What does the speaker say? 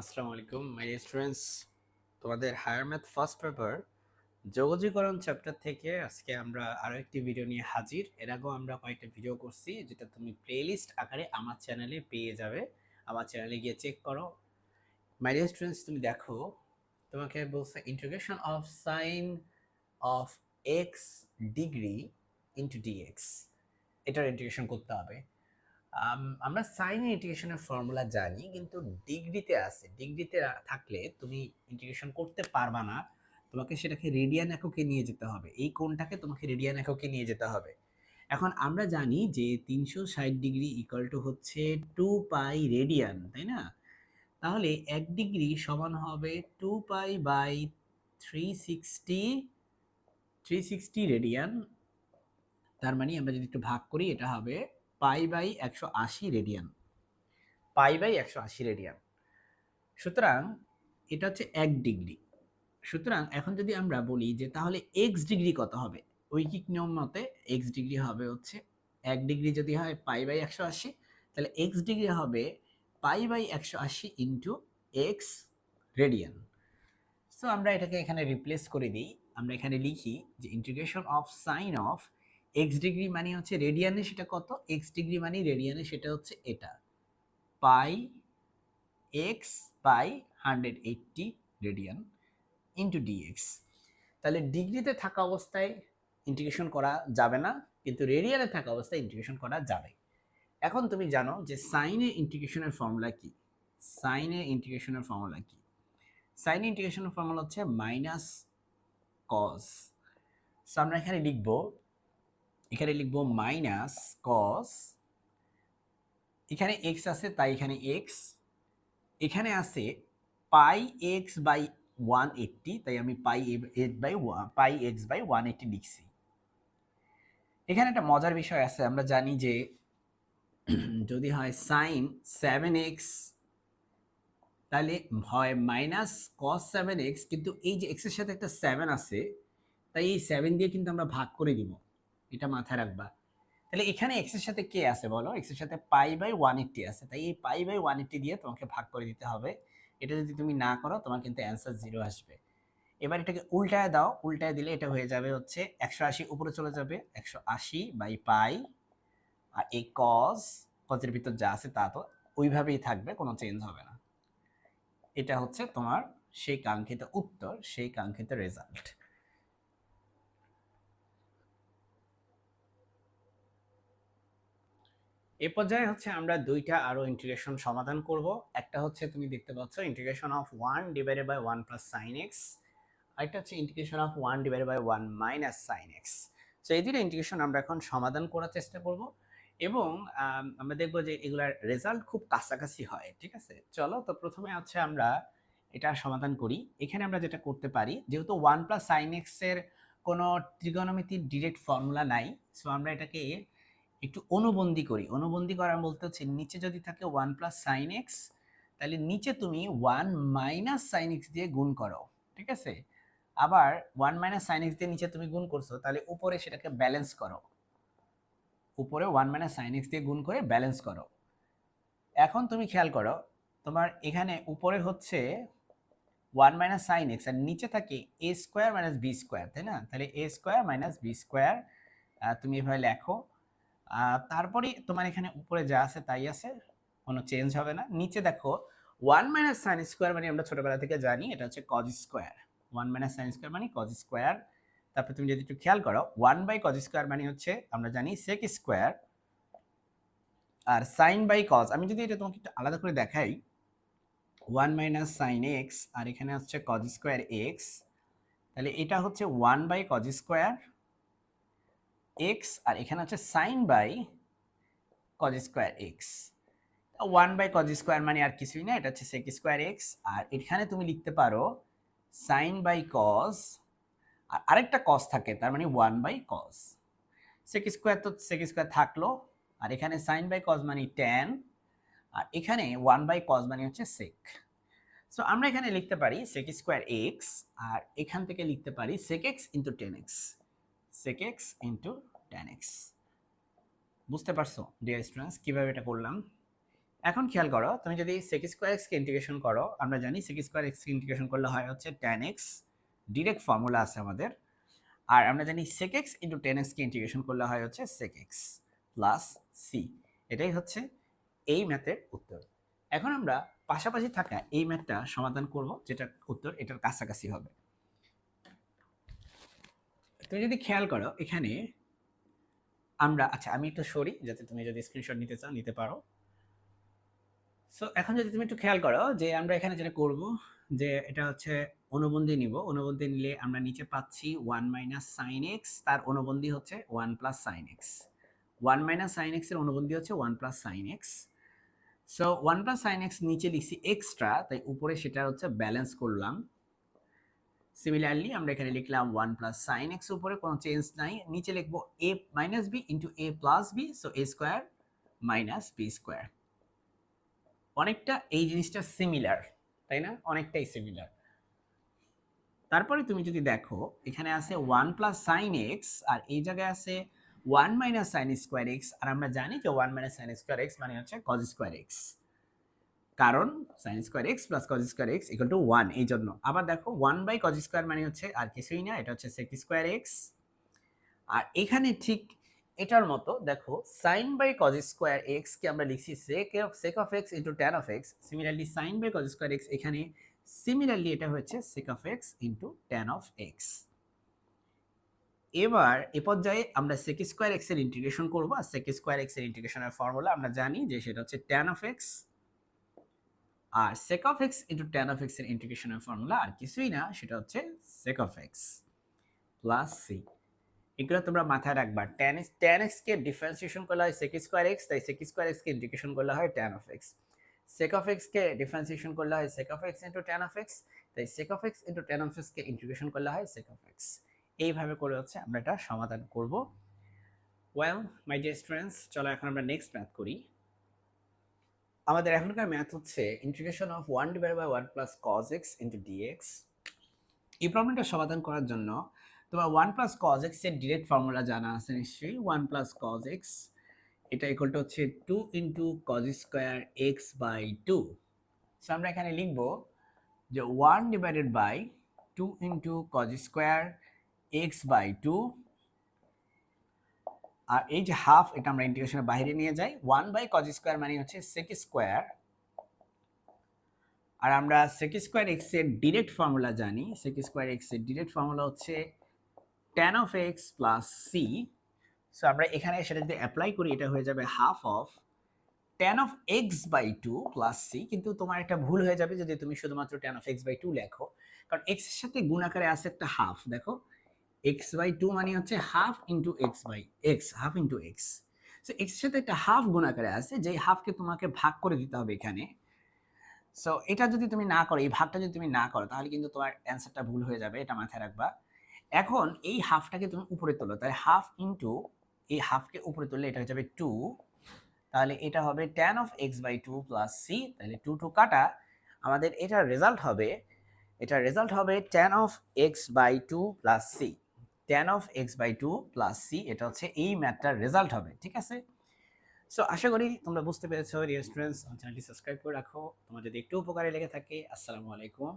আসসালামু আলাইকুম my students তোমাদের হায়ার ম্যাথ ফার্স্ট পেপার যোগজীকরণ চ্যাপ্টার থেকে আজকে আমরা আরও একটি ভিডিও নিয়ে হাজির। এর আগেও আমরা কয়েকটা ভিডিও করছি, যেটা তুমি প্লেলিস্ট আকারে আমার চ্যানেলে পেয়ে যাবে। আমার চ্যানেলে গিয়ে চেক করো। মাই স্টুডেন্টস তুমি দেখো, তোমাকে বলছে integration of sine of x degree into dx এটার ইন্টিগ্রেশন করতে হবে। আমরা সাইন ইন্টিগ্রেশনের ফর্মুলা জানি, কিন্তু ডিগ্রিতে আছে। ডিগ্রিতে থাকলে তুমি ইন্টিগ্রেশন করতে পারবা না। তোমাকে সেটাকে রেডিয়ান এককে নিয়ে যেতে হবে। এই কোণটাকে তোমাকে রেডিয়ান এককে নিয়ে যেতে হবে। এখন আমরা জানি যে তিনশো ষাট ডিগ্রি ইকুয়াল টু হচ্ছে টু পাই রেডিয়ান তাই না? তাহলে এক ডিগ্রি সমান হবে two pi by three sixty three sixty radian তার মানে আমরা যদি একটু ভাগ করি, এটা হবে পাই বাই একশো আশি রেডিয়ান। পাই বাই একশো আশি রেডিয়ান। সুতরাং এটা হচ্ছে এক ডিগ্রি। সুতরাং এখন যদি আমরা বলি যে তাহলে এক্স ডিগ্রি কত হবে? ঐকিক নিয়ম মতে এক্স ডিগ্রি হবে হচ্ছে এক ডিগ্রি যদি হয় পাই বাই একশো আশি, তাহলে এক্স ডিগ্রি হবে পাই বাই একশো আশি ইন্টু এক্স রেডিয়ান। সো আমরা এটাকে এখানে রিপ্লেস করে দিই। আমরা এখানে লিখি যে integration of sine of x degree মানে হচ্ছে রেডিয়ানে সেটা কত? এক্স ডিগ্রি মানে রেডিয়ানে সেটা হচ্ছে এটা। Pi x by hundred eighty radian into dx তাহলে ডিগ্রিতে থাকা অবস্থায় ইন্টিগ্রেশন করা যাবে না, কিন্তু রেডিয়ানে থাকা অবস্থায় ইন্টিগ্রেশন করা যাবে। এখন তুমি জানো যে সাইনে ইন্টিগ্রেশনের ফর্মুলা কি? সাইনে ইন্টিগ্রেশনের ফর্মুলা কি? সাইন ইন্টিগ্রেশনের ফর্মুলা হচ্ছে মাইনাস কস আমরা এখানে লিখব এখানে লিখব মাইনাস কস এখানে এক্স আছে, তাই এখানে এক্স এখানে আছে pi x by one eighty তাই আমি pi eight by pi x by one eighty লিখছি। এখানে একটা মজার বিষয় আছে, আমরা জানি যে যদি হয় সাইন সেভেন এক্স তাহলে হয় মাইনাস কস সেভেন এক্স কিন্তু এই যে এক্সের সাথে একটা সেভেন আছে, তাই এই সেভেন দিয়ে কিন্তু আমরা ভাগ করে দিব এটা মাথায় রাখবা। তাহলে এখানে এক্সের সাথে কে আছে বলো? এক্সের সাথে পাই বাই ওয়ান এইটটি আছে। তাই এই পাই বাই ওয়ান এইটটি দিয়ে তোমাকে ভাগ করে দিতে হবে। এটা যদি তুমি না করো, তোমার কিন্তু অ্যান্সার জিরো আসবে। এবার এটাকে উল্টায় দাও। উল্টায় দিলে এটা হয়ে যাবে হচ্ছে একশো আশি, উপরে চলে যাবে একশো আশি বাই পাই আর এই কজ কজের ভিতর যা আছে তা তো ওইভাবেই থাকবে, কোনো চেঞ্জ হবে না। এটা হচ্ছে তোমার সেই কাঙ্ক্ষিত উত্তর, সেই কাঙ্ক্ষিত রেজাল্ট এ পর্যায়ে হচ্ছে আমরা দুইটা আরও ইন্টিগ্রেশন সমাধান করব। একটা হচ্ছে তুমি দেখতে পাচ্ছ integration of one divided by one plus sine x আরেকটা হচ্ছে integration of one divided by one minus sine x so এই দুটো ইন্টিগ্রেশন আমরা এখন সমাধান করার চেষ্টা করব এবং আমরা দেখব যে এগুলার রেজাল্ট খুব কাছাকাছি হয়, ঠিক আছে? চলো, তো প্রথমে হচ্ছে আমরা এটা সমাধান করি। এখানে আমরা যেটা করতে পারি, যেহেতু ওয়ান প্লাস সাইন এক্সের কোনো ত্রিগোণমিতির ডিরেক্ট ফর্মুলা নাই সো আমরা এটাকে একটু অনুবন্ধী করি। অনুবন্ধী করা বলতে হচ্ছে নিচে যদি থাকে ওয়ান প্লাস সাইন এক্স তাহলে নিচে তুমি ওয়ান মাইনাস সাইন এক্স দিয়ে গুণ করো, ঠিক আছে? আবার ওয়ান মাইনাস সাইন এক্স দিয়ে নিচে তুমি গুণ করছ, তাহলে উপরে সেটাকে ব্যালেন্স করো। উপরে ওয়ান মাইনাস সাইন এক্স দিয়ে গুণ করে ব্যালেন্স করো। এখন তুমি খেয়াল করো, তোমার এখানে উপরে হচ্ছে ওয়ান মাইনাস সাইন এক্স আর নিচে থাকে a square minus b square তাই না? তাহলে a square minus b square তুমি এভাবে লেখো। তারপরে তোমার এখানে উপরে যা আছে তাই আছে, কোনো চেঞ্জ হবে না। নিচে দেখো ওয়ান মাইনাস সাইন স্কোয়ার মানে আমরা ছোটবেলা থেকে জানি, এটা হচ্ছে cos square one minus sine square মানে কজ স্কোয়ার তারপর তুমি যদি একটু খেয়াল করো ওয়ান বাই কজ স্কোয়ার মানে হচ্ছে, আমরা জানি সেক স্কোয়ার আর সাইন বাই কজ আমি যদি এটা তোমাকে একটু আলাদা করে দেখাই ওয়ান মাইনাস সাইন এক্স আর এখানে হচ্ছে কজ স্কোয়ার এক্স তাহলে এটা হচ্ছে one by cos square x আর এখানে হচ্ছে sine by cos square x one by cos square মানে আর কিছুই না, এটা হচ্ছে সেক স্কোয়ার এক্স আর এখানে তুমি লিখতে পারো সাইন বাই কজ আর আরেকটা কজ থাকে, তার মানে one by cos sec square তো সেক স্কোয়ার থাকল, আর এখানে সাইন বাই কজ মানে টেন আর এখানে ওয়ান বাই কজ মানে হচ্ছে সেক সো আমরা এখানে লিখতে পারি সেক স্কোয়ার এক্স আর এখান থেকে লিখতে পারি sec x into tan x sec x into tan x. বুঝতে পারছ ডিয়ার স্টুডেন্টস কীভাবে এটা করলাম? এখন খেয়াল করো, তুমি যদি সেক স্কোয়ার এক্সকে ইন্টিগ্রেশন করো, আমরা জানি সেক স্কোয়ার এক্সকে ইন্টিগ্রেশন করলে হয় হচ্ছে টেন এক্স ডিরেক্ট ফর্মুলা আছে আমাদের। আর আমরা জানি সেক এক্স ইন্টু টেন এক্সকে ইন্টিগ্রেশন করলে হয় হচ্ছে সেক এক্স প্লাস সি এটাই হচ্ছে এই ম্যাথের উত্তর। এখন আমরা পাশাপাশি থাকা এই ম্যাথটা সমাধান করব যেটা উত্তর এটার কাছাকাছি হবে। তুমি যদি খেয়াল করো, এখানে আমরা আচ্ছা আমি একটু সরি যাতে তুমি যদি স্ক্রিনশট নিতে চাও, নিতে পারো। সো এখন যদি তুমি একটু খেয়াল করো যে আমরা এখানে যেটা করব, যে এটা হচ্ছে অনুবন্ধী নিব। অনুবন্ধী নিলে আমরা নিচে পাচ্ছি ওয়ান মাইনাস সাইন এক্স তার অনুবন্ধী হচ্ছে one plus sine x one minus sine এক্সের অনুবন্ধী হচ্ছে one plus sine x so one plus sine x নিচে লিখছি এক্সট্রা তাই উপরে সেটা হচ্ছে ব্যালেন্স করলাম। সিমিলারলি আমরা এখানে লিখলাম ওয়ান প্লাস সাইন এক্স উপরে, কোনো চেঞ্জ নাই। নিচে লিখব a minus b into a plus b so a square minus b square অনেকটা এই জিনিসটা সিমিলার তাই না? অনেকটাই সিমিলার তারপরে তুমি যদি দেখো, এখানে আছে ওয়ান প্লাস সাইন এক্স আর এই জায়গায় আছে one minus sine square x আর আমরা জানি যে one minus sine square x মানে হচ্ছে কজ স্কোয়ার এক্স কারণ sine square x plus cos square x equal to one এই জন্য আবার দেখো ওয়ান বাই কজ স্কোয়ার মানে হচ্ছে আর কিছুই না, এটা হচ্ছে সেক স্কোয়ার এক্স আর এখানে ঠিক এটার মতো দেখো sine by cos square x কে আমরা লিখছি sec of sec of x into tan of x similarly sine by cos square x এখানে সিমিলারলি এটা হচ্ছে sec of x into tan of x এবার এ পর্যায়ে আমরা সেক স্কোয়ার এক্সের ইন্টিগ্রেশন করব। আর সেক স্কোয়ার এক্সের ইন্টিগ্রেশনের ফর্মুলা আমরা জানি যে সেটা হচ্ছে tan of x R sec of x into tan of এক্সের ইন্টিগ্রেশনের ফর্মুলা আর কিছুই না, সেটা হচ্ছে sec of x plus c এগুলো তোমরা মাথায় রাখবা। ট্যান এক্স ট্যান এক্স কে ডিফারেন্সিয়েশন করলে হয় সেক স্কোয়ার এক্স তাই সেক স্কোয়ার এক্স কে ইন্টিগ্রেশন করলে হয় tan of x sec of x K differentiation করলে হয় sec of x into tan of x তাই sec of x into tan of x K integration করলে হয় sec of x এইভাবে করে হচ্ছে আমরা এটা সমাধান করব। ওয়েল মাই ডিয়ার স্টুডেন্টস চলো এখন আমরা নেক্সট ম্যাথ করি। আমাদের এখনকার ম্যাথ হচ্ছে integration of one divide by one plus cos x into dx এই প্রবলেমটা সমাধান করার জন্য তোমার ওয়ান প্লাস কজ এক্সের ডিরেক্ট ফর্মুলা জানা আছে নিশ্চয়ই। ওয়ান প্লাস কজ এক্স এটা ইকুয়ালটা হচ্ছে two into cos square x by two so আমরা এখানে লিখব যে one divided by two into cos square x by two আর এই যে হাফ এটা আমরা ইন্টিগ্রেশনের বাইরে নিয়ে যাই ওয়ান বাই কজ স্কোয়ার মানে হচ্ছে সেক স্কোয়ার আর আমরা সেক স্কোয়ার এক্সের ডিরেক্ট ফর্মুলা জানি সেক স্কোয়ার এক্সের ডিরেক্ট ফর্মুলা হচ্ছে tan of x plus c so আমরা এখানে সেটা যদি অ্যাপ্লাই করি, এটা হয়ে যাবে half of tan of x by two plus c কিন্তু তোমার একটা ভুল হয়ে যাবে যদি তুমি শুধুমাত্র tan of x by two লেখো। কারণ এক্সের সাথে গুণ আকারে আছে একটা হাফ দেখো? এক্স বাই টু মানে হচ্ছে half into x by x half into x so x সাথে একটা হাফ গুণ আকারে আছে, যেই হাফকে তোমাকে ভাগ করে দিতে হবে এখানে। সো এটা যদি তুমি না করো, এই ভাগটা যদি তুমি না করো, তাহলে কিন্তু তোমার অ্যান্সারটা ভুল হয়ে যাবে, এটা মাথায় রাখবা। এখন এই হাফটাকে তুমি উপরে তোলো, তাহলে হাফ ইন্টু এই হাফকে উপরে তুললে এটা হয়ে যাবে টু তাহলে এটা হবে tan of x by two plus c তাহলে টু টু কাটা, আমাদের এটার রেজাল্ট হবে, এটার রেজাল্ট হবে tan of x by two plus c tan of x by two plus c এটা হচ্ছে এই ম্যাথটার রেজাল্ট হবে, ঠিক আছে? সো আশা করি তোমরা বুঝতে পেরেছ ডিয়ার স্টুডেন্টস চ্যানেলটি সাবস্ক্রাইব করে রাখো। তোমার যদি একটু উপকারে লেগে থাকে, আসসালামু আলাইকুম।